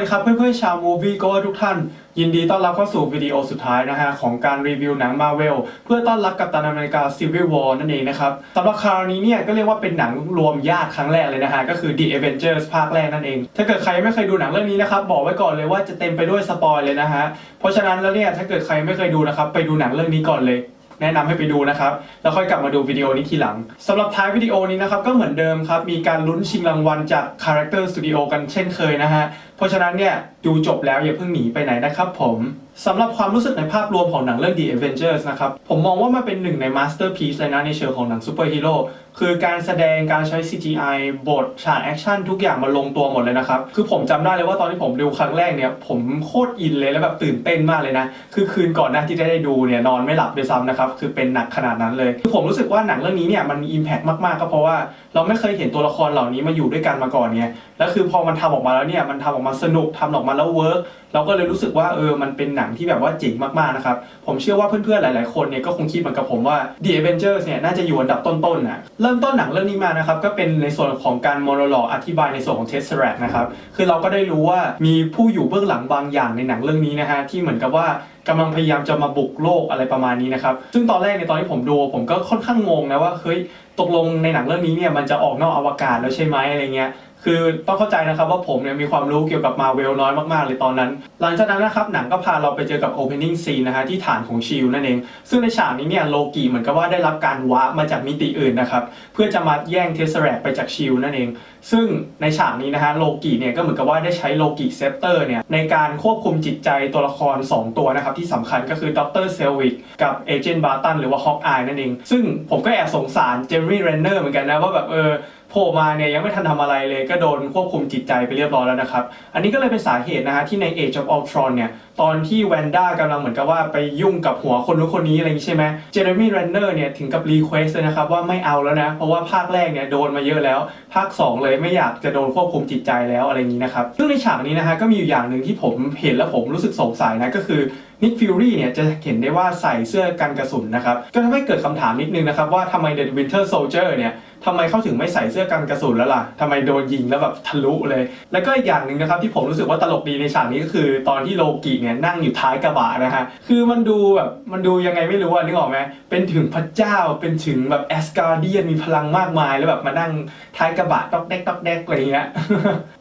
ดีครับเพื่อนๆชาวมูฟี่ก็ทุกท่าน ยินดีต้อนรับเข้าสู่วิดีโอสุดท้ายนะฮะ ของการรีวิวหนังมาเวลเพื่อต้อนรับกับตันอเมริกา Civil War นั่นเองนะครับสำหรับคราวนี้เนี่ยก็เรียกว่าเป็นหนังรวมญาติครั้งแรกเลยนะฮะ ก็คือ The Avengers ภาคแรกนั่นเอง ถ้าเกิดใครไม่เคยดูหนังเรื่องนี้นะครับ บอกไว้ก่อนเลยว่าจะเต็มไปด้วยสปอยเลยนะฮะเพราะฉะนั้นแล้วเนี่ยถ้าเกิดใครไม่เคยดูนะครับไปดูหนังเรื่องนี้ก่อนเลย แนะนำให้ไปดูนะครับ แล้วค่อยกลับมาดูวิดีโอนี้ทีหลังสำหรับท้ายวิดีโอนี้นะครับก็เหมือนเดิมครับ มีการลุ้นชิงรางวัลจาก Character Studio กันเช่นเคยนะฮะ เพราะฉะนั้นเนี่ยดูจบแล้วอย่าเพิ่งหนีไปไหนนะครับผม สำหรับความรู้สึกในภาพรวมของหนังเรื่อง The Avengers นะครับ ผมมองว่ามันเป็นหนึ่งใน Masterpiece เลยนะในเชิงของหนังซูเปอร์ฮีโร่คือการแสดงการใช้ CGI บทฉากแอคชั่นทุกอย่างมันลงตัวหมดเลยนะครับ คือผมจำได้เลยว่าตอนที่ผมดูครั้งแรกเนี่ย ผมโคตรอินเลยแล้วแบบตื่นเต้นมากเลยนะ คือคืนก่อนหน้าที่ได้ดูเนี่ยนอนไม่หลับด้วยซ้ำนะครับ คือเป็นหนักขนาดนั้นเลย คือผมรู้สึกว่าหนังเรื่องนี้เนี่ยมันมี impact มากๆก็เพราะว่าเราไม่เคยเห็นตัวละครเหล่านี้มาอยู่ด้วยกันมาก่อนไงแล้วคือพอมันทำออกมาแล้วเนี่ยมันทำออกมาสนุกทำออกมาแล้วเวิร์กเราก็เลยรู้สึกว่าเออมันเป็นหนังที่แบบว่าเจ๋งมากๆนะครับผมเชื่อว่าเพื่อนๆหลาย ๆคนเนี่ยก็คงคิดเหมือนกับผมว่า The Avengers เนี่ยน่าจะอยู่อันดับต้นๆนะเริ่มต้นหนังเรื่องนี้มานะครับก็เป็นในส่วนของการโมโนโลอธิบายในส่วนของ Tesseract นะครับคือเราก็ได้รู้ว่ามีผู้อยู่เบื้องหลังบางอย่างในหนังเรื่องนี้นะฮะที่เหมือนกับว่า กำลังพยายามจะมาบุกโลกอะไรประมาณนี้นะครับ ซึ่งตอนแรกในตอนที่ผมดูผมก็ค่อนข้างงงนะว่าเฮ้ยตกลงในหนังเรื่องนี้เนี่ยมันจะออกนอกอวกาศแล้วใช่ไหมอะไรเงี้ย คือต้องเข้าใจนะครับว่าผมเนี่ยมีความรู้เกี่ยวกับมาเวลน้อยมากๆเลยตอนนั้น หลังจากนั้นนะครับหนังก็พาเราไปเจอกับ Opening Scene นะฮะที่ฐานของชิลนั่นเอง ซึ่งในฉากนี้เนี่ยโลกีเหมือนกับว่าได้รับการวาร์ปมาจากมิติอื่นนะครับเพื่อจะมาแย่งเทสแรกไปจากชิลนั่นเอง ซึ่งในฉากนี้นะฮะโลกีเนี่ยก็เหมือนกับว่าได้ใช้โลกีเซปเตอร์เนี่ยในการควบคุมจิตใจตัวละคร 2 ตัวนะครับที่สำคัญก็คือดรเซลวิกกับเอเจนต์บาร์ตันหรือว่าฮอกอายนั่นเองซึ่งผมก็แอบสงสารเจมมี่เรนเนอร์เหมือนกันนะว่าแบบเออ โผล่มาเนี่ยยังไม่ทันทำอะไรเลยก็โดนควบคุมจิตใจไปเรียบร้อยแล้วนะครับ อันนี้ก็เลยเป็นสาเหตุนะฮะที่ใน Age of Ultron เนี่ยตอนที่แวนด้ากำลังเหมือนกับว่าไปยุ่งกับหัวคนนู้นคนนี้อะไรอย่างนี้ใช่ไหมเจเรมี่เรนเนอร์เนี่ยถึงกับรีเควสเลยนะครับว่าไม่เอาแล้วนะ เพราะว่าภาคแรกเนี่ยโดนมาเยอะแล้ว ภาค 2 เลยไม่อยากจะโดนควบคุมจิตใจแล้วอะไรอย่างนี้นะครับซึ่งในฉากนี้นะฮะก็มีอยู่อย่างหนึ่งที่ผมเห็นแล้วผมรู้สึกสงสัยนะก็คือนิกฟิวรี่เนี่ยจะเห็นได้ว่าใส่เสื้อกันกระสุนนะครับก็ทำให้เกิดคำถามนิดนึงนะครับว่าทำไม The Winter Soldier เนี่ย ทำไมเขาถึงไม่ใส่เสื้อกันกระสุนแล้วล่ะทำไมโดนยิงแล้วแบบทะลุเลย แล้วก็อีกอย่างหนึ่งนะครับที่ผมรู้สึกว่าตลกดีในฉากนี้ก็คือตอนที่โลกิเนี่ยนั่งอยู่ท้ายกระบะนะฮะคือมันดูแบบมันดูยังไงไม่รู้อะนึกออกไหมเป็นถึงพระเจ้าเป็นถึงแบบแอสการเดียนมีพลังมากมายแล้วแบบมานั่งท้ายกระบะตอกแดกตอกแดกอะไรเงี้ย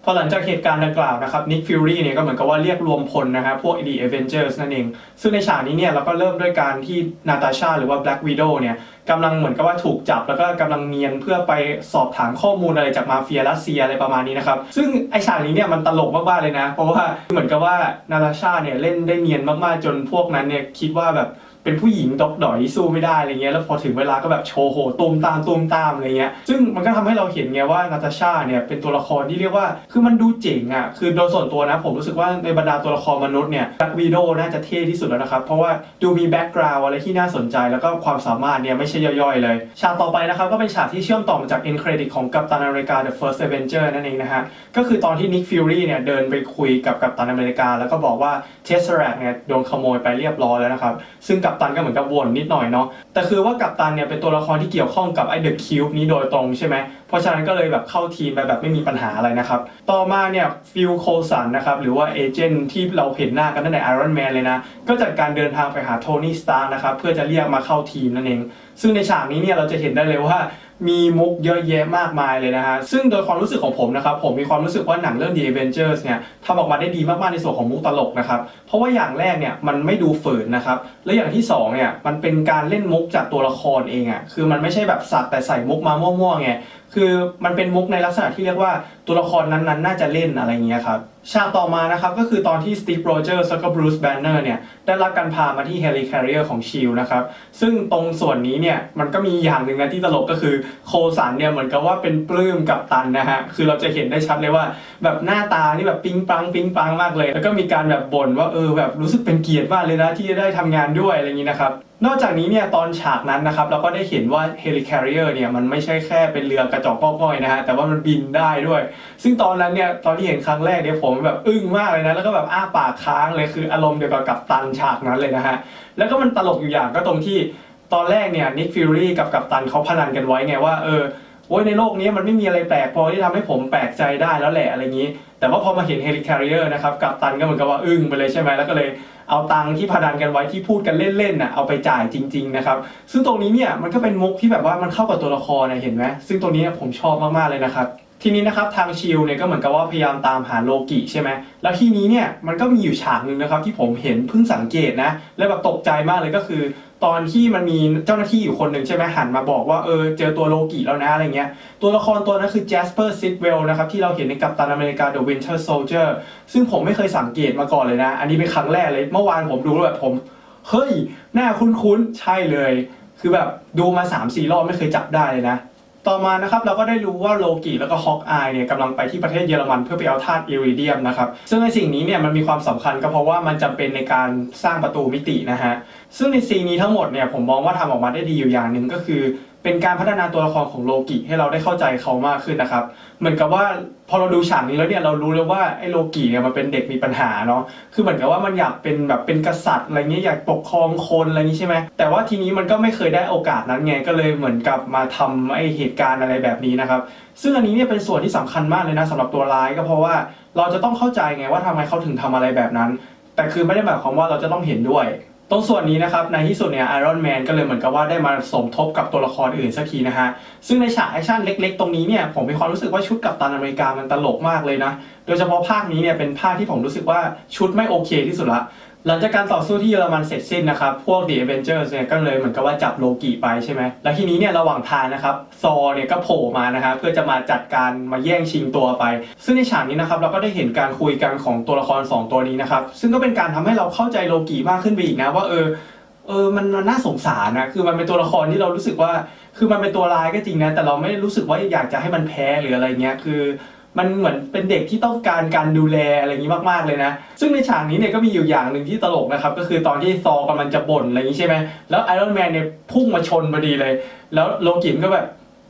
พอหลังจากเหตุการณ์ดังกล่าวนะครับนิกฟิวรี่เนี่ยก็เหมือนกับว่าเรียกรวมพลนะฮะพวก The Avengers นั่นเองซึ่งในฉากนี้เนี่ยเราก็เริ่มด้วยการที่นาตาชาหรือว่า Black Widow เนี่ย กำลังเหมือนกับว่าถูกจับ แล้วก็กำลังเนียนเพื่อไปสอบถามข้อมูลอะไรจากมาเฟียรัสเซียอะไรประมาณนี้นะครับซึ่งไอฉากนี้เนี่ยมันตลกมากๆเลยนะ เพราะว่าเหมือนกับว่านาราชาเนี่ยเล่นได้เนียนมากๆจนพวกนั้นเนี่ยคิดว่าแบบ เป็นผู้หญิงดอกดอยสู้ไม่ได้อะไรเงี้ยแล้วพอถึงเวลาก็แบบโชว์โหตูมตามตูมตามอะไรเงี้ยซึ่งมันก็ทำให้เราเห็นไงว่านาตาชาเนี่ยเป็นตัวละครที่เรียกว่าคือมันดูเจ๋งอะคือโดยส่วนตัวนะผมรู้สึกว่าในบรรดาตัวละครมนุษย์เนี่ยแบ็กวีโดน่าจะเท่ที่สุดแล้วนะครับเพราะว่าดูมีแบ็กกราวอะไรที่น่าสนใจ แล้วก็ความสามารถเนี่ยไม่ใช่ย่อยๆ เลย ฉากต่อไปนะครับก็เป็นฉากที่เชื่อมต่อมาจาก end credit ของกัปตันอเมริกา The First Avenger นั่นเองนะฮะก็คือตอนที่นิกฟิวรี่เนี่ยเดินไปคุยกับกัปตันอเมริกา แล้วก็บอกว่าเทสแรกเนี่ยโดนขโมยไปเรียบร้อยแล้วนะครับซึ่งกัปตันก็เหมือนกับวนนิดหน่อยเนาะแต่คือว่ากัปตันเนี่ยเป็นตัวละครที่เกี่ยวข้องกับไอ้เดอะคิวบ์นี้โดยตรงใช่ไหมเพราะฉะนั้นก็เลยแบบเข้าทีมไปแบบไม่มีปัญหาอะไรนะครับต่อมาเนี่ยฟิลโคสันนะครับหรือว่าเอเจนต์ที่เราเห็นหน้ากันตั้งแต่ไอรอนแมนเลยนะก็จัดการเดินทางไปหาโทนี่สตาร์นะครับเพื่อจะเรียกมาเข้าทีมนั่นเอง ซึ่งในฉากนี้เนี่ยเราจะเห็นได้เลยว่ามีมุกเยอะแยะมากมายเลยนะฮะ ซึ่งโดยความรู้สึกของผมนะครับ ผมมีความรู้สึกว่าหนังเรื่อง The Avengers เนี่ยทำออกมาได้ดีมากๆในส่วนของมุกตลกนะครับ เพราะว่าอย่างแรกเนี่ยมันไม่ดูฝืนนะครับ และอย่างที่สองเนี่ยมันเป็นการเล่นมุกจากตัวละครเองอะ่ะ คือมันไม่ใช่แบบสักแต่ใส่มุกมามั่วๆไง คือมันเป็นมุกในลักษณะที่เรียกว่าตัวละครนั้นๆ น่าจะเล่นอะไรอย่างเงี้ยครับ ฉากต่อมานะครับก็คือตอนที่สตีฟโรเจอร์แล้วก็บรูซแบนเนอร์เนี่ยได้รับการพามาที่เฮลิคาริเออร์ของชิลนะครับซึ่งตรงส่วนนี้เนี่ยมันก็มีอย่างหนึ่งนะที่ตลกก็คือโคสันเนี่ยเหมือนกับว่าเป็นปลื้มกับตันนะฮะคือเราจะเห็นได้ชัดเลยว่า แบบหน้าตานี่แบบปิ๊งปังปิ๊งปังมากเลย แล้วก็มีการแบบบ่นว่าเออแบบรู้สึกเป็นเกียรติมากเลยนะที่ได้ทำงานด้วยอะไรอย่างนี้นะครับนอกจากนี้เนี่ยตอนฉากนั้นนะครับเราก็ได้เห็นว่าเฮลิคาริเออร์เนี่ยมันไม่ใช่แค่เป็นเรือกระจอกป้อยๆนะฮะแต่ว่ามันบินได้ด้วย ซึ่งตอนนั้นเนี่ยตอนที่เห็นครั้งแรกเนี่ยผมแบบอึ้งมากเลยนะ แล้วก็แบบอ้าปากค้างเลยคืออารมณ์เดียวกับกัปตันฉากนั้นเลยนะฮะ แล้วก็มันตลกอยู่อย่างก็ตรงที่ตอนแรกเนี่ยนิกฟิวรี่กับกัปตันเขาพนันกันไว้ไงว่าเออโอ้ยในโลกนี้มันไม่มีอะไรแปลกพอที่ทำให้ผมแปลกใจได้แล้วแหละอะไรอย่างนี้ แต่ว่าพอมาเห็นเฮลิค a ริเออร์นะครับกับตันก็เหมือนกับว่าอึ้งไปเลยใช่ไหมแล้วก็เลยเอาตังค์ที่พนันกันไว้ที่พูดกันเล่นๆน่ะเอาไปจ่ายจริง ๆนะครับ ซึ่งตรงนี้เนี่ยมันก็เป็นมุกที่แบบว่ามันเข้ากับตัวละครนะเห็นไหมซึ่งตรงนี้ผมชอบมากๆเลยนะครับ ทีนี้นะครับทางชิลเนี่ยก็เหมือนกับว่าพยายามตามหาโลกิใช่ไหมแล้วทีนี้เนี่ยมันก็มีอยู่ฉากหนึ่งนะครับที่ผมเห็นเพิ่งสังเกตนะแล้วแบบตกใจมากเลยก็คือ ตอนที่มันมีเจ้าหน้าที่อยู่คนหนึ่งใช่ไหมหันมาบอกว่าเออเจอตัวโลกิแล้วนะอะไรเงี้ยตัวละครตัวนั้นคือ Jasper Sidwell นะครับที่เราเห็นในกัปตันอเมริกา The Winter Soldier ซึ่งผมไม่เคยสังเกตมาก่อนเลยนะ อันนี้เป็นครั้งแรกเลยเมื่อวานผมดูแล้วแบบผมเฮ้ยหน้าคุ้นๆใช่เลย คือแบบดูมา3-4รอบไม่เคยจับได้เลยนะ ต่อมานะครับเราก็ได้รู้ว่าโลกิแล้วก็ฮอกอายเนี่ยกำลังไปที่ประเทศเยอรมันเพื่อไปเอาธาตุอิริเดียมนะครับซึ่งในสิ่งนี้เนี่ยมันมีความสำคัญก็เพราะว่ามันจำเป็นในการสร้างประตูมิตินะฮะซึ่งในซีนนี้ทั้งหมดเนี่ยผมมองว่าทำออกมาได้ดีอยู่อย่างหนึ่งก็คือ เป็นการพัฒนาตัวละครของโลกิให้เราได้เข้าใจเขามากขึ้นนะครับ เหมือนกับว่าพอเราดูฉากนี้แล้วเนี่ยเรารู้เลยว่าไอ้โลกิเนี่ยมันเป็นเด็กมีปัญหาเนาะคือเหมือนกับว่ามันอยากเป็นแบบเป็นกษัตริย์อะไรเงี้ยอยากปกครองคนอะไรอย่างนี้ใช่ไหมแต่ว่าทีนี้มันก็ไม่เคยได้โอกาสนั้นไงก็เลยเหมือนกับมาทำไอ้เหตุการณ์อะไรแบบนี้นะครับ ซึ่งอันนี้เนี่ยเป็นส่วนที่สำคัญมากเลยนะสำหรับตัวร้ายก็เพราะว่าเราจะต้องเข้าใจไงว่าทำไมเขาถึงทำอะไรแบบนั้น แต่คือไม่ได้หมายความว่าเราจะต้องเห็นด้วย ตรงส่วนนี้นะครับในที่สุดเนี่ยไอรอนแมนก็เลยเหมือนกับว่าได้มาสมทบกับตัวละครอื่นสักทีนะฮะ ซึ่งในฉากแอคชั่นเล็กๆ ตรงนี้เนี่ยผมมีความรู้สึกว่าชุดกัปตันอเมริกามันตลกมากเลยนะ โดยเฉพาะภาคนี้เนี่ยเป็นภาคที่ผมรู้สึกว่าชุดไม่โอเคที่สุดละ หลังจากการต่อสู้ที่เยอรมันเสร็จสิ้นนะครับ พวก The Avengers เนี่ยก็เลยเหมือนกับว่าจับโลกิไปใช่ไหม แล้วทีนี้เนี่ยระหว่างทางนะครับ ซอเนี่ยก็โผล่มานะฮะเพื่อจะมาจัดการมาแย่งชิงตัวไป ซึ่งในฉากนี้นะครับเราก็ได้เห็นการคุยกันของตัวละคร 2 ตัวนี้นะครับ ซึ่งก็เป็นการทำให้เราเข้าใจโลกิมากขึ้นไปอีกนะว่าเออเออมันน่าสงสารนะคือมันเป็นตัวละครที่เรารู้สึกว่า คือมันเป็นตัวร้ายก็จริงนะแต่เราไม่รู้สึกว่าอยากจะให้มันแพ้หรืออะไรเงี้ยคือ มันเหมือนเป็นเด็กที่ต้องการการดูแลอะไรอย่างนี้มากๆเลยนะ ซึ่งในฉากนี้เนี่ยก็มีอยู่อย่างหนึ่งที่ตลกนะครับ ก็คือตอนที่ซอกำลังจะบ่นอะไรอย่างนี้ใช่ไหมแล้วไอรอนแมนเนี่ยพุ่งมาชนพอดีเลย แล้วโลกิมก็แบบ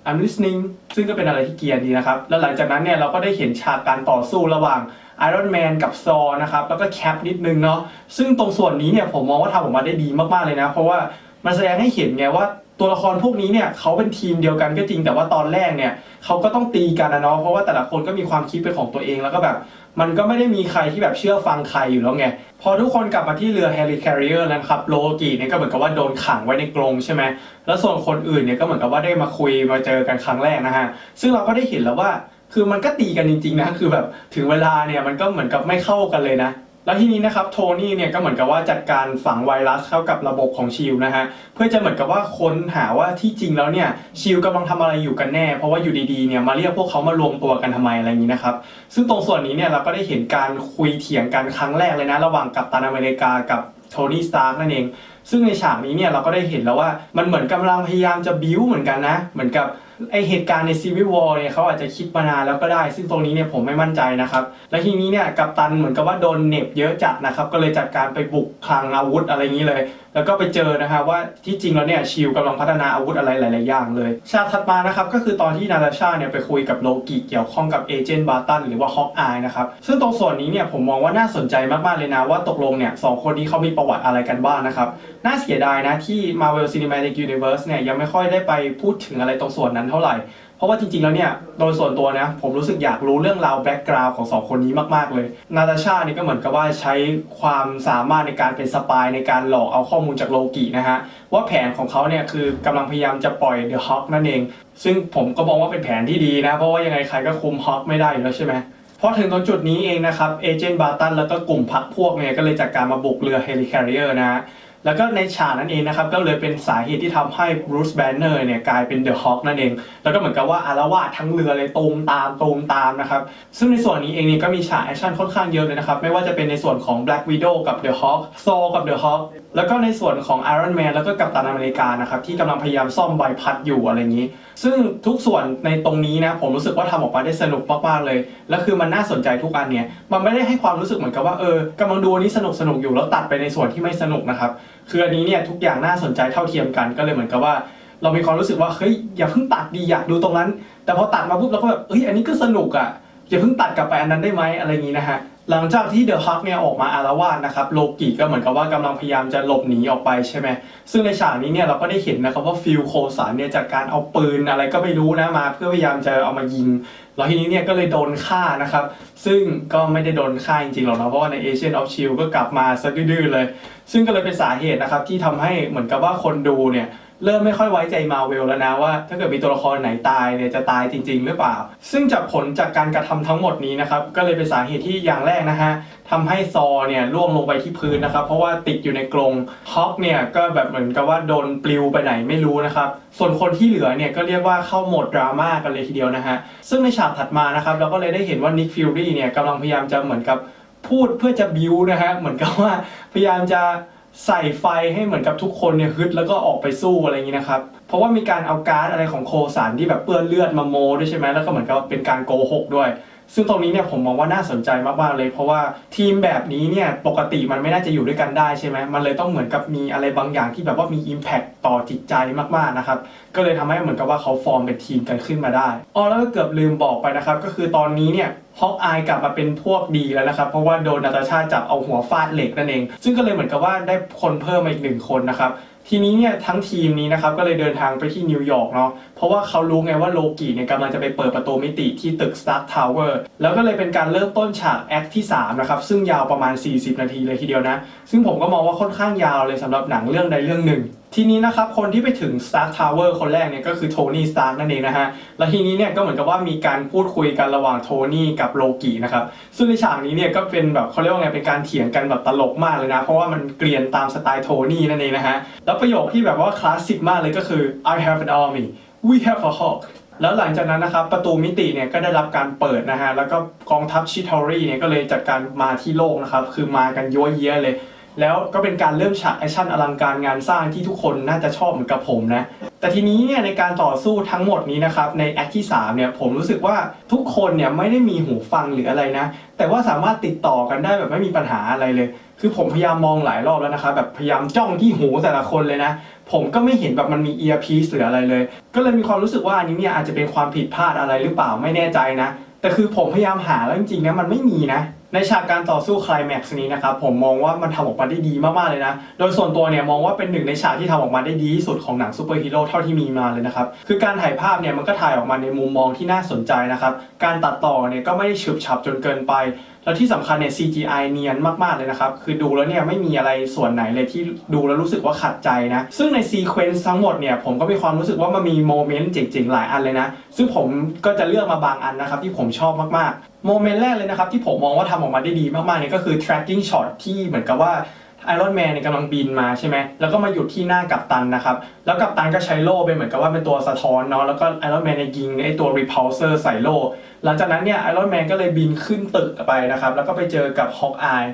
I'm listening ซึ่งก็เป็นอะไรที่เกียนดีนะครับ แล้วหลังจากนั้นเนี่ยเราก็ได้เห็นฉากการต่อสู้ระหว่างไอรอนแมนกับซอนะครับ แล้วก็แคปนิดนึงเนาะ ซึ่งตรงส่วนนี้เนี่ยผมมองว่าทำออกมาได้ดีมากๆเลยนะ เพราะว่ามันแสดงให้เห็นไงว่า ตัวละครพวกนี้เนี่ยเขาเป็นทีมเดียวกันก็จริงแต่ว่าตอนแรกเนี่ยเขาก็ต้องตีกันนะเนาะเพราะว่าแต่ละคนก็มีความคิดเป็นของตัวเองแล้วก็แบบ มันก็ไม่ได้มีใครที่แบบเชื่อฟังใครอยู่แล้วไงพอทุกคนกลับมาที่เรือ Helicarrier แล้วนะครับโลกิเนี่ยก็เหมือนกับว่าโดนขังไว้ในกรงใช่ไหมแล้วส่วนคนอื่นเนี่ยก็เหมือนกับว่าได้มาคุยมาเจอกันครั้งแรกนะฮะซึ่งเราก็ได้เห็นแล้วว่าคือมันก็ตีกันจริงๆนะคือแบบถึงเวลาเนี่ยมันก็เหมือนกับไม่เข้ากันเลยนะ แล้วทีนี้นะครับโทนี่เนี่ยก็เหมือนกับว่าจัดการฝังไวรัสเข้ากับระบบของชิลนะฮะเพื่อจะเหมือนกับว่าค้นหาว่าที่จริงแล้วเนี่ยชิลกำลังทำอะไรอยู่กันแน่ เพราะว่าอยู่ดีๆเนี่ยมาเรียกพวกเขามารวมตัวกันทำไมอะไรอย่างนี้นะครับซึ่งตรงส่วนนี้เนี่ยเราก็ได้เห็นการคุยเถียงกันครั้งแรกเลยนะระหว่างกัปตันอเมริกากับโทนี่สตาร์กนั่นเอง ซึ่งในฉากนี้เนี่ยเราก็ได้เห็นแล้วว่ามันเหมือนกำลังพยายามจะบิ้วเหมือนกันนะ เหมือนกับ ไอเหตุการณ์ในซีวิวอลเนี่ยเขาอาจจะคิดมานานแล้วก็ได้ ซึ่งตรงนี้เนี่ยผมไม่มั่นใจนะครับ และทีนี้เนี่ยกัปตันเหมือนกับว่าโดนเหน็บเยอะจัดนะครับ ก็เลยจัดการไปบุกคลังอาวุธอะไรอย่างนี้เลย แล้วก็ไปเจอนะฮะว่าที่จริงแล้วเนี่ยชิลกำลังพัฒนาอาวุธอะไรหลาย ๆ อย่างเลยฉากถัดมานะครับก็คือตอนที่นาตาชาเนี่ยไปคุยกับโลกิเกี่ยวข้องกับเอเจนต์บาตันหรือว่าฮอกอายนะครับซึ่งตรงส่วนนี้เนี่ยผมมองว่าน่าสนใจมาก ๆ เลยนะว่าตกลงเนี่ยสองคนนี้เขามีประวัติอะไรกันบ้างนะครับน่าเสียดายนะที่ Marvel Cinematic Universe เนี่ยยังไม่ค่อยได้ไปพูดถึงอะไรตรงส่วนนั้นเท่าไหร่ เพราะว่าจริงๆ แล้วเนี่ยโดยส่วนตัวนะผมรู้สึกอยากรู้เรื่องราวแบ็กกราวน์ของสองคนนี้มากๆเลยนาตาชาเนี่ยก็เหมือนกับว่าใช้ความสามารถในการเป็นสปายในการหลอกเอาข้อมูลจากโลกินะฮะว่าแผนของเขาเนี่ยคือกำลังพยายามจะปล่อยเดอะฮอ k นั่นเอง ซึ่งผมก็มองว่าเป็นแผนที่ดีนะ เพราะว่ายังไงใครก็คุมฮอ k ไม่ได้อยู่แล้วใช่ไหมพอถึงตรงจุดนี้เองนะครับเอเจนต์บาตันแล้วก็กลุ่มพักพวกเนี่ยก็เลยจัดการมาบุกเรือ Helicarrier นะฮะ แล้วก็ในฉากนั้นเองนะครับก็เลยเป็นสาเหตุที่ทำให้ Bruce Banner เนี่ยกลายเป็น The Hawk นั่นเอง แล้วก็เหมือนกับว่าอารวาสทั้งเรือเลยตูมตามตูมตามนะครับ ซึ่งในส่วนนี้เองเนี่ยก็มีฉากแอคชั่นค่อนข้างเยอะเลยนะครับ ไม่ว่าจะเป็นในส่วนของ Black Widow กับ The Hawk Thor กับ The Hawk แล้วก็ในส่วนของ Iron Man แล้วก็กัปตันอเมริกานะครับที่กำลังพยายามซ่อมใบพัดอยู่อะไรอย่างนี้ ซึ่งทุกส่วนในตรงนี้นะผมรู้สึกว่าทำออกมาได้สนุกมากๆเลย แล้วคือมันน่าสนใจทุกอันเนี่ยมันไม่ได้ให้ความรู้สึกเหมือนกับว่าเออกำลังดูนี้สนุกสนุกอยู่แล้วตัดไปในส่วนที่ไม่สนุกนะครับคืออันนี้เนี่ยทุกอย่างน่าสนใจเท่าเทียมกันก็เลยเหมือนกับว่าเรามีความรู้สึกว่าเฮ้ยอย่าเพิ่งตัดดีอยากดูตรงนั้น แต่พอตัดมาปุ๊บเราก็แบบเฮ้ยอันนี้ก็สนุกอะอย่าเพิ่งตัดกลับไปอันนั้นได้ไหมอะไรอย่างนี้นะฮะ หลังจากที่เดอะฮักเนี่ยออกมาอารวาสนะครับโลกิก็เหมือนกับว่ากำลังพยายามจะหลบหนีออกไปใช่ไหมซึ่งในฉากนี้เนี่ยเราก็ได้เห็นนะครับว่าฟิลโคสันเนี่ยจากการเอาปืนอะไรก็ไม่รู้นะมา เพื่อพยายามจะเอามายิงแล้วทีนี้เนี่ยก็เลยโดนฆ่านะครับ ซึ่งก็ไม่ได้โดนฆ่าจริงๆหรอกนะเพราะว่าใน Asian of Shield ก็กลับมาซะดื้อเลย ซึ่งก็เลยเป็นสาเหตุนะครับที่ทำให้เหมือนกับว่าคนดูเนี่ย เริ่มไม่ค่อยไว้ใจมาเวลแล้วนะว่า ถ้าเกิดมีตัวละครไหนตายเนี่ยจะตายจริง ๆ หรือเปล่า ซึ่งจากผลจากการกระทำทั้งหมดนี้นะครับก็เลยเป็นสาเหตุที่อย่างแรกนะฮะทำให้ซอเนี่ยล่วงลงไปที่พื้นนะครับ เพราะว่าติดอยู่ในกรงฮอกเนี่ยก็แบบเหมือนกับว่าโดนปลิวไปไหนไม่รู้นะครับส่วนคนที่เหลือเนี่ยก็เรียกว่าเข้าโหมดดราม่ากันเลยทีเดียวนะฮะซึ่งในฉากถัดมานะครับเราก็เลยได้เห็นว่านิกฟิลลี่เนี่ยกำลังพยายามจะเหมือนกับพูดเพื่อจะบิวนะฮะเหมือนกับว่าพยายามจะ ใส่ไฟให้เหมือนกับทุกคนเนี่ยฮึดแล้วก็ออกไปสู้อะไรอย่างนี้นะครับ เพราะว่ามีการเอาการ์ดอะไรของโคสารที่แบบเปื้อนเลือดมาโมด้วยใช่ไหมแล้วก็เหมือนกับเป็นการโกหกด้วย ซึ่งตรงนี้เนี่ยผมมองว่าน่าสนใจมากๆเลย เพราะว่าทีมแบบนี้เนี่ยปกติมันไม่น่าจะอยู่ด้วยกันได้ใช่ไหมมันเลยต้องเหมือนกับมีอะไรบางอย่างที่แบบว่ามี Impact ต่อจิตใจมากๆนะครับก็เลยทำให้เหมือนกับว่าเขาฟอร์มเป็นทีมกันขึ้นมาได้อ๋อแล้วก็เกือบลืมบอกไปนะครับก็คือตอนนี้เนี่ย ฮอกอายกลับมาเป็นพวกดีแล้วนะครับ เพราะว่าโดนนาตาชาจับเอาหัวฟาดเหล็กนั่นเอง ซึ่งก็เลยเหมือนกับว่าได้คนเพิ่มมาอีกหนึ่งคนนะครับทีนี้เนี่ยทั้งทีมนี้นะครับก็เลยเดินทางไปที่นิวยอร์กเนาะเพราะว่าเขารู้ไงว่าโลกิเนี่ยกำลังจะไปเปิดประตูมิติที่ตึก Stark Tower แล้วก็เลยเป็นการเริ่มต้นฉากแอคที่3นะครับซึ่งยาวประมาณ 40 นาทีเลยทีเดียวนะ ซึ่งผมก็มองว่าค่อนข้างยาวเลยสำหรับหนังเรื่องใดเรื่องหนึ่ง ทีนี้นะครับคนที่ไปถึง Stark Tower คนแรกเนี่ยก็คือโทนี่สตาร์กนั่นเองนะฮะแล้วทีนี้เนี่ยก็เหมือนกับว่ามีการพูดคุยกันระหว่างโทนี่กับโลกินะครับซึ่งในฉากนี้เนี่ยก็เป็นแบบเขาเรียกว่าไงเป็นการเถียงกันแบบตลกมากเลยนะเพราะว่ามันเกลียนตามสไตล์โทนี่นั่นเองนะฮะแล้วประโยคที่แบบว่าคลาสสิกมากเลยก็คือ I have an army we have a hawk แล้วหลังจากนั้นนะครับประตูมิติเนี่ยก็ได้รับการเปิดนะฮะแล้วก็กองทัพชิทอรี่เนี่ยก็เลยจัดการมาที่โลกนะครับคือมากันยั่วเยี้ยเลย แล้วก็เป็นการเริ่มฉากแอคชั่นอลังการงานสร้างที่ทุกคนน่าจะชอบเหมือนกับผมนะ แต่ทีนี้เนี่ยในการต่อสู้ทั้งหมดนี้นะครับในแอคที่3เนี่ยผมรู้สึกว่าทุกคนเนี่ยไม่ได้มีหูฟังหรืออะไรนะ แต่ว่าสามารถติดต่อกันได้แบบไม่มีปัญหาอะไรเลย คือผมพยายามมองหลายรอบแล้วนะครับแบบพยายามจ้องที่หูแต่ละคนเลยนะผมก็ไม่เห็นแบบมันมี earpiece หรืออะไรเลย ก็เลยมีความรู้สึกว่าอันนี้เนี่ยอาจจะเป็นความผิดพลาดอะไรหรือเปล่าไม่แน่ใจนะ แต่คือผมพยายามหาแล้วจริงๆนะมันไม่มีนะ ในฉากการต่อสู้คลายแม็กซ์นี้นะครับผมมองว่ามันทำออกมาได้ดีมากๆเลยนะ โดยส่วนตัวเนี่ยมองว่าเป็นหนึ่งในฉากที่ทำออกมาได้ดีที่สุดของหนังซูเปอร์ฮีโร่เท่าที่มีมาเลยนะครับคือการถ่ายภาพเนี่ยมันก็ถ่ายออกมาในมุมมองที่น่าสนใจนะครับการตัดต่อเนี่ยก็ไม่ได้ฉึบฉับจนเกินไป แล้วที่สำคัญเนี่ย CGI เนียนมากๆเลยนะครับคือดูแล้วเนี่ยไม่มีอะไรส่วนไหนเลยที่ดูแล้วรู้สึกว่าขัดใจนะซึ่งในซีเควนซ์ทั้งหมดเนี่ยผมก็มีความรู้สึกว่ามันมีโมเมนต์เจ๋งๆหลายอันเลยนะซึ่งผมก็จะเลือกมาบางอันนะครับที่ผมชอบมากๆ โมเมนต์แรกเลยนะครับ ที่ผมมองว่าทำออกมาได้ดีมากๆเนี่ยก็คือ tracking shot ที่เหมือนกับว่าไอรอนแมนเนี่ยกำลังบินมาใช่ไหม แล้วก็มาหยุดที่หน้ากัปตันนะครับ แล้วกัปตันก็ใช้โล่เป็นเหมือนกับว่าเป็นตัวสะท้อนเนาะ แล้วก็ไอรอนแมนเนี่ยยิงไอตัว repulsor ใส่โล่ หลังจากนั้นเนี่ยไอรอนแมนก็เลยบินขึ้นตึกไปนะครับ แล้วก็ไปเจอกับฮอกอาย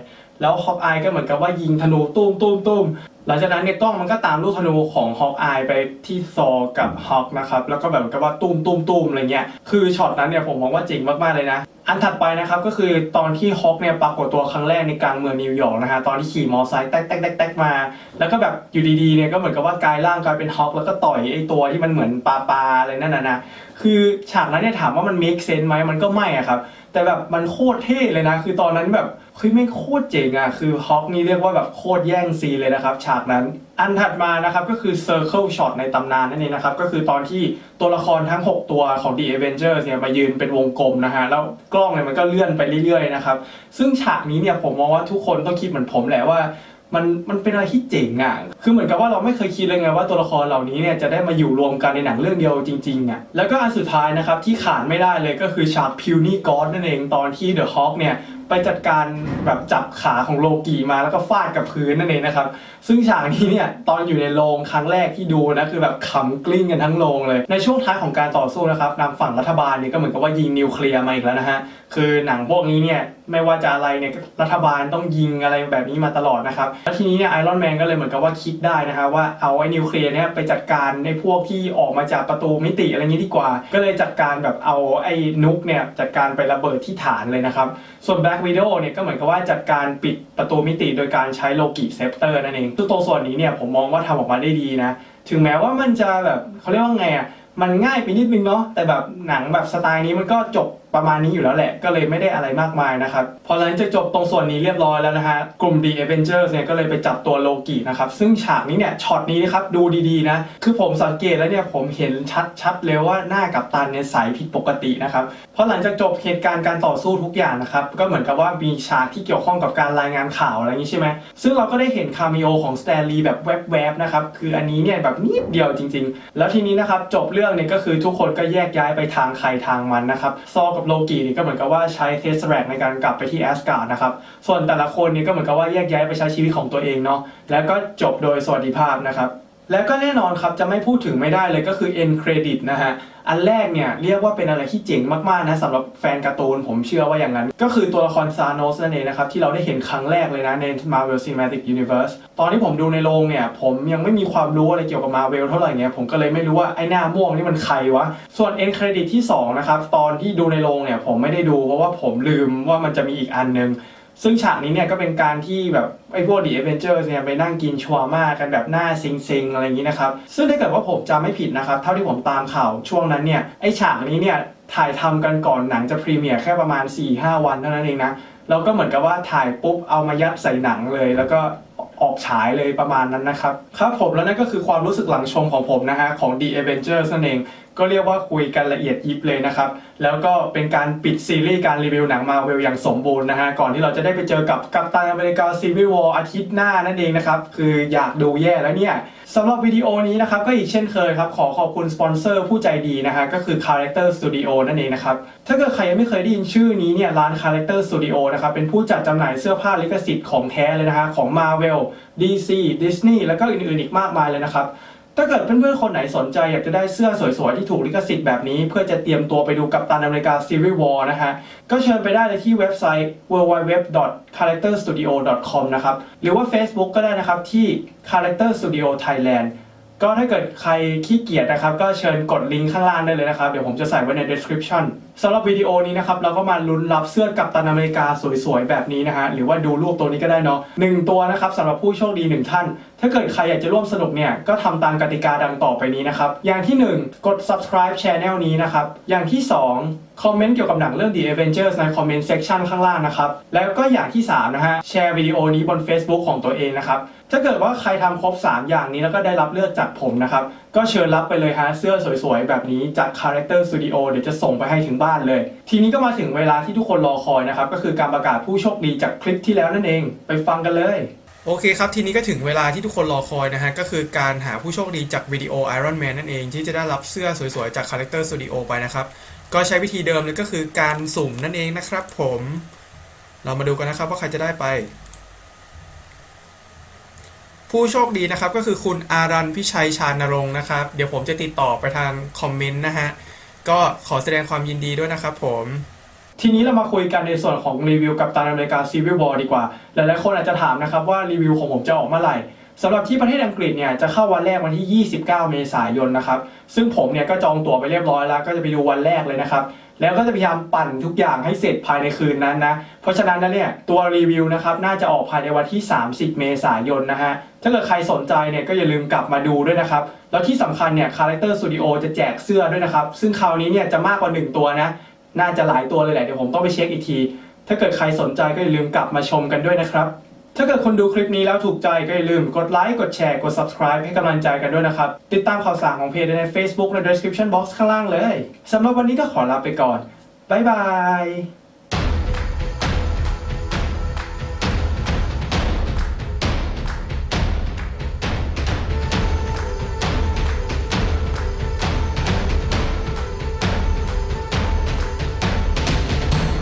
แล้วฮอกอายก็เหมือนกับว่ายิงธนูตุ้มตุ้มตุ้มหลังจากนั้นเนี่ยกล้องมันก็ตามลูกธนูของฮอกอายไปที่ซอกับฮอกนะครับ แล้วก็แบบกับว่าตุ้มตุ้มตุ้มอะไรเงี้ย คือช็อตนั้นเนี่ยผมมองว่าเจ๋งมากๆเลยนะ อันถัดไปนะครับก็คือตอนที่ฮอกเนี่ยปรากฏตัวครั้งแรกในกลางเมืองนิวยอร์กนะฮะตอนที่ขี่มอเตอร์ไซค์แต๊กแต๊กแต๊กมา แล้วก็แบบอยู่ดีๆเนี่ยก็เหมือนกับว่ากลายร่างกลายเป็นฮอกแล้วก็ต่อยไอ้ตัวที่มันเหมือนปลาปลาอะไรนั่นนะนะคือฉากนั้นเนี่ยถามว่ามัน make sense ไหมมันก็ไม่อะครับแต่แบบมันโคตรเท่เลยนะ คือตอนนั้นแบบ เฮ้ยไม่โคตรเจ๋งอะคือฮอกนี่เรียกว่าแบบโคตรแย่งซีเลยนะครับฉากนั้นอันถัดมานะครับก็คือ Circle Shot ในตำนานนั่นเองนะครับก็คือตอนที่ตัวละครทั้ง 6 ตัวของ The Avengers เนี่ยมายืนเป็นวงกลมนะฮะแล้วกล้องเนี่ยมันก็เลื่อนไปเรื่อยๆนะครับซึ่งฉากนี้เนี่ยผมมองว่าทุกคนต้องคิดเหมือนผมแหละว่ามันมันเป็นอะไรที่เจ๋งอะ่ะ คือเหมือนกับว่าเราไม่เคยคิดเลยไงว่าตัวละครเหล่านี้เนี่ยจะได้มาอยู่รวมกันในหนังเรื่องเดียวจริงๆอะ่ะ แล้วก็อันสุดท้ายนะครับที่ขาดไม่ได้เลยก็คือฉาก Puny God นั่นเองตอนที่ The Hawk เนี่ยไปจัดการแบบจับขาของโลกีมาแล้วก็ฟาดกับพื้นนั่นเองนะครับ ซึ่งฉากนี้เนี่ยตอนอยู่ในโรงครั้งแรกที่ดูนะคือแบบขำกลิ้งกันทั้งโรงเลย ในช่วงท้ายของการต่อสู้นะครับนำฝั่งรัฐบาลเนี่ยก็เหมือนกับว่ายิงนิวเคลียร์มาอีกแล้วนะฮะคือหนังพวกนี้เนี่ยไม่ว่าจะอะไรเนี่ยรัฐบาลต้องยิงอะไรแบบนี้มาตลอดนะครับแล้วทีนี้เนี่ยไอรอนแมนก็เลยเหมือนกับว่าคิดได้นะฮะว่าเอาไอ้นิวเคลียร์เนี่ยไปจัดการในพวกที่ออกมาจากประตูมิติอะไรนี้ดีกว่า ก็เลยจัดการแบบเอาไอ้นุกเนี่ยจัดการไประเบิดที่ฐานเลยนะครับส่วน Black Widow เนี่ยก็เหมือนกับว่าจัดการปิดประตูมิติโดยการใช้โลกิเซปเตอร์นั่นเองซึ่งตัวส่วนนี้เนี่ยผมมองว่าทำออกมาได้ดีนะ ถึงแม้ว่ามันจะแบบเขาเรียกว่าไงอะมันง่ายไปนิดนึงเนาะแต่แบบหนังแบบสไตล์นี้มันก็จบ ประมาณนี้อยู่แล้วแหละ ก็เลยไม่ได้อะไรมากมายนะครับ พอหลังจากจบตรงส่วนนี้เรียบร้อยแล้วนะฮะ กลุ่ม The Avengers เนี่ยก็เลยไปจับตัวโลกินะครับ ซึ่งฉากนี้เนี่ยช็อตนี้นะครับดูดีๆนะ คือผมสังเกตแล้วเนี่ยผมเห็นชัดๆเลยว่าหน้ากับตันเนี่ยใสผิดปกตินะครับเพราะหลังจากจบเหตุการณ์การต่อสู้ทุกอย่างนะครับก็เหมือนกับว่ามีฉากที่เกี่ยวข้องกับการรายงานข่าวอะไรอย่างนี้ใช่ไหมซึ่งเราก็ได้เห็นคาเมโอของสแตนลีย์แบบแวบๆนะครับคืออันนี้เนี่ยแบบนิดเดียวจริง ๆ แล้วทีนี้นะครับจบเรื่องเนี่ยก็คือทุกคนก็แยกย้ายไปทางใครทางมันนะครับซอกับโลกีนี่ก็เหมือนกับว่าใช้เทสแรกในการกลับไปที่แอสการ์ดนะครับ ส่วนแต่ละคนนี่ก็เหมือนกับว่าแยกย้ายไปใช้ชีวิตของตัวเองเนาะแล้วก็จบโดยสวัสดิภาพนะครับ แล้วก็แน่นอนครับจะไม่พูดถึงไม่ได้เลยก็คือ end credit นะฮะ อันแรกเนี่ยเรียกว่าเป็นอะไรที่เจ๋งมากๆนะสำหรับแฟนการ์ตูนผมเชื่อว่าอย่างนั้น ก็คือตัวละครซานอสนั่นเองนะครับ ที่เราได้เห็นครั้งแรกเลยนะใน Marvel Cinematic Universe ตอนที่ผมดูในโรงเนี่ย ผมยังไม่มีความรู้อะไรเกี่ยวกับ Marvel เท่าไหร่เนี่ยผมก็เลยไม่รู้ว่าไอ้หน้าม่วงนี่มันใครวะ ส่วน end credit ที่2นะครับตอนที่ดูในโรงเนี่ยผมไม่ได้ดูเพราะว่าผมลืมว่ามันจะมีอีกอันนึง ซึ่งฉากนี้เนี่ยก็เป็นการที่แบบไอ้พวก The Avengers เนี่ยไปนั่งกินชัวร์มากันแบบหน้าซิงๆอะไรอย่างนี้นะครับ ซึ่งถ้าเกิดว่าผมจำไม่ผิดนะครับ เท่าที่ผมตามข่าวช่วงนั้นเนี่ยไอ้ฉากนี้เนี่ยถ่ายทำกันก่อนหนังจะพรีเมียร์แค่ประมาณ 4-5 วันเท่านั้นเองนะแล้วก็เหมือนกับว่าถ่ายปุ๊บเอามายัดใส่หนังเลย แล้วก็ออกฉายเลยประมาณนั้นนะครับ ครับผมแล้วนั่นก็คือความรู้สึกหลังชมของผมนะฮะของ The Avengers นั่นเองก็เรียกว่าคุยกันละเอียดยิบเลยนะครับ แล้วก็เป็นการปิดซีรีส์การรีวิวหนังมาเวลอย่างสมบูรณ์นะฮะ ก่อนที่เราจะได้ไปเจอกับกัปตันอเมริกาซีวิวอ r อาทิตย์หน้านั่นเองนะครับ คืออยากดูแย่แล้วเนี่ยสำหรับวิดีโอนี้นะครับ ก็อีกเช่นเคยครับ ขอขอบคุณสปอนเซอร์ผู้ใจดีนะฮะ ก็คือ Character Studio นั่นเองนะครับ ถ้าเกิดใครยังไม่เคยได้ยินชื่อนี้เนี่ยร้าน Character Studio นะครับเป็นผู้จัดจำหน่ายเสื้อผ้าลิขสิทธิ์ของแท้เลยนะฮะของ Marvel DC Disney แล้วก็อื่นๆอีกมากมายเลยนะครับ ถ้าเกิดเพื่อนๆ คนไหนสนใจอยากจะได้เสื้อสวยๆ ที่ถูกลิขสิทธิ์แบบนี้ เพื่อจะเตรียมตัวไปดูกัปตันอเมริกาซีรีส์วอลนะฮะ ก็เชิญไปได้เลยที่เว็บไซต์ www.characterstudio.com นะครับ หรือว่า Facebook ก็ได้นะครับที่ Character Studio Thailand ก็ถ้าเกิดใครขี้เกียจนะครับ ก็เชิญกดลิงก์ข้างล่างได้เลยนะครับ เดี๋ยวผมจะใส่ไว้ใน description สำหรับวิดีโอนี้นะครับเราก็มาลุ้นรับเสื้อกัปตันอเมริกาสวยๆ แบบนี้นะฮะหรือว่าดูรูปตัวนี้ก็ได้เนาะหนึ่งตัวนะครับสำหรับผู้โชคดีหนึ่งท่าน ถ้าเกิดใครอยากจะร่วมสนุกเนี่ยก็ทำตามกติกาดังต่อไปนี้นะครับ อย่างที่ 1 กด subscribe channel นี้นะครับ อย่างที่ 2 คอมเมนต์เกี่ยวกับหนังเรื่อง The Avengers ในคอมเมนต์ section ข้างล่างนะครับ แล้วก็อย่างที่ 3 นะฮะแชร์วิดีโอนี้บน Facebook ของตัวเองนะครับถ้าเกิดว่าใครทำครบ 3 อย่างนี้แล้วก็ได้รับเลือกจากผมนะครับก็เชิญรับไปเลยฮะเสื้อสวยๆแบบนี้จาก Character Studio เดี๋ยวจะส่งไปให้ถึงบ้านเลย ทีนี้ก็มาถึงเวลาที่ทุกคนรอคอยนะครับ ก็คือการประกาศผู้โชคดีจากคลิปที่แล้วนั่นเอง ไปฟังกันเลย โอเคครับ ทีนี้ก็ถึงเวลาที่ทุกคนรอคอยนะฮะ ก็คือการหาผู้โชคดีจากวิดีโอ Iron Man นั่นเองที่จะได้รับเสื้อสวยๆ จาก Character Studio ไปนะครับ ก็ใช้วิธีเดิมเลยก็คือการสุ่มนั่นเองนะครับผม เรามาดูกันนะครับว่าใครจะได้ไป ผู้โชคดีนะครับก็คือคุณอารันพิชัยชานรงค์นะครับ เดี๋ยวผมจะติดต่อไปทางคอมเมนต์นะฮะ ก็ขอแสดงความยินดีด้วยนะครับผมทีนี้เรามาคุยกันในส่วนของรีวิวกับตารอเมริกาซีวิ l วอลดีกว่า หลายๆคนอาจจะถามนะครับว่ารีวิวของผมจะออกเมื่อไหร่ สำหรับที่ประเทศอังกฤษเนี่ยจะเข้าวันแรกวันที่ 29 เมษายนนะครับ ซึ่งผมเนี่ยก็จองตั๋วไปเรียบร้อยแล้ว ก็จะไปดูวันแรกเลยนะครับ แล้วก็จะพยายามปั่นทุกอย่างให้เสร็จภายในคืนนั้นนะ เพราะฉะนั้นนะเนี่ยตัวรีวิวนะครับน่าจะออกภายในวันที่ 30 เมษายนนะฮะ ถ้าเกิดใครสนใจเนี่ยก็อย่าลืมกลับมาดูด้วยนะครับ แล้วที่สำคัญเนี่ย Character Studio จะแจกเสื้อด้วยนะครับ ซึ่งคราวนี้เนี่ยจะมากกว่า 1 ตัวนะ น่าจะหลายตัวเลยแหละ เดี๋ยวผมต้องไปเช็คอีกที ถ้าเกิดใครสนใจก็อย่าลืมกลับมาชมกันด้วยนะครับ ถ้าเกิดคนดูคลิปนี้แล้วถูกใจก็อย่าลืมกดไลค์ กดแชร์ กด subscribe ให้กำลังใจกันด้วยนะครับ ติดตามข่าวสารของเพจได้ใน Facebook ใน description box ข้างล่างเลย สำหรับวันนี้ก็ขอลาไปก่อน บ๊ายบาย